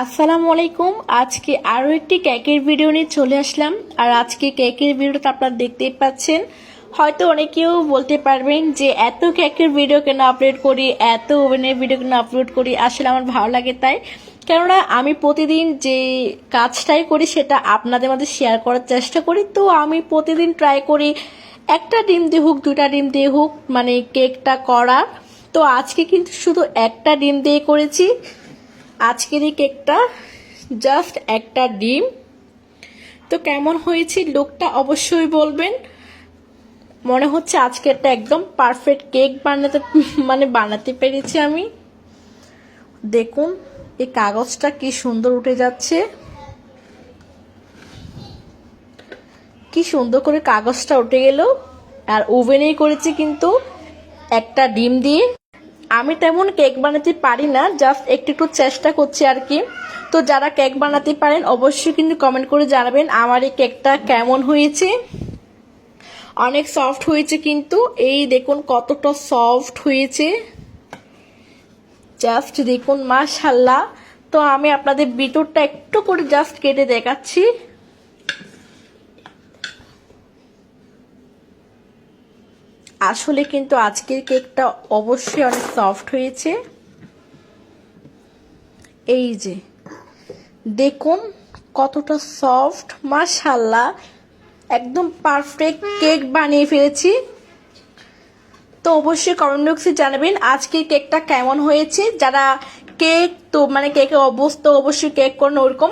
আসসালামু আলাইকুম। আজকে আরও একটি কেকের ভিডিও নিয়ে চলে আসলাম। আর আজকে কেকের ভিডিওটা আপনারা দেখতেই পাচ্ছেন। হয়তো অনেকেও বলতে পারবেন যে, এত কেকের ভিডিও কেন আপলোড করি, এত ওভেনের ভিডিও কেন আপলোড করি? আসলে আমার ভালো লাগে তাই। কেননা, আমি প্রতিদিন যে কাজটাই করি, সেটা আপনাদের মধ্যে শেয়ার করার চেষ্টা করি। তো আমি প্রতিদিন ট্রাই করি, একটা ডিম দিয়ে হোক দুটা ডিম দিয়ে হোক মানে কেকটা করা। তো আজকে কিন্তু শুধু একটা ডিম দিয়ে করেছি। আজকের এই কেকটা জাস্ট একটা ডিম। তো কেমন হয়েছে লোকটা অবশ্যই বলবেন। মনে হচ্ছে আজকেরটা একদম পারফেক্ট কেক বানাতে মানে বানাতে পেরেছি আমি। দেখুন, এই কাগজটা কি সুন্দর উঠে যাচ্ছে। কি সুন্দর করে কাগজটা উঠে গেল। আর ওভেনেই করেছি কিন্তু একটা ডিম দিয়ে। আমি তেমন কেক বানাতে পারি না জাস্ট একটু একটু চেষ্টা করছি আর কি। তো যারা কেক বানাতে পারেন, অবশ্যই কিন্তু কমেন্ট করে জানাবেন আমার এই কেকটা কেমন হয়েছে। অনেক সফট হয়েছে কিন্তু, এই দেখুন কতটা সফট হয়েছে। জাস্ট দেখুন মাশাল্লাহ তো আমি আপনাদের ভিতরটা একটু করে জাস্ট কেটে দেখাচ্ছি। আসলে কিন্তু আজকের কেকটা অবশ্যই অনেক সফট হয়েছে। এই যে, দেখুন কতটা সফট মাশাল্লাহ একদম পারফেক্ট কেক বানিয়ে ফেলেছি। তো অবশ্যই কমেন্ট বক্সে জানাবেন আজকের কেকটা কেমন হয়েছে। যারা কেক তো মানে কেকের অবস্থা অবশ্যই কেক করেন ওরকম।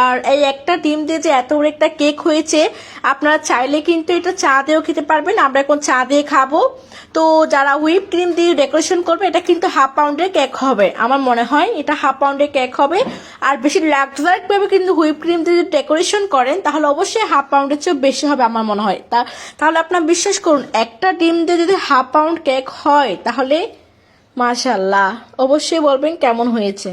আর এই একটা ডিম দিয়ে যে এত বড় একটা কেক হয়েছে, আপনারা চাইলে কিন্তু এটা চা দিয়েও খেতে পারবেন। আমরা এখন চা দিয়ে খাব। তো যারা হুইপ ক্রিম দিয়ে ডেকোরেশন করবে, এটা কিন্তু হাফ পাউন্ডের কেক হবে। আমার মনে হয় এটা হাফ পাউন্ডের কেক হবে। আর বেশি লাক্সারিক ভাবে কিন্তু হুইপ ক্রিম দিয়ে যদি ডেকোরেশন করেন, তাহলে অবশ্যই হাফ পাউন্ডের চেয়ে বেশি হবে আমার মনে হয়। তা, তাহলে আপনার বিশ্বাস করুন, একটা ডিম দিয়ে যদি হাফ পাউন্ড কেক হয়, তাহলে মাশাল্লাহ অবশ্যই বলবেন কেমন হয়েছে।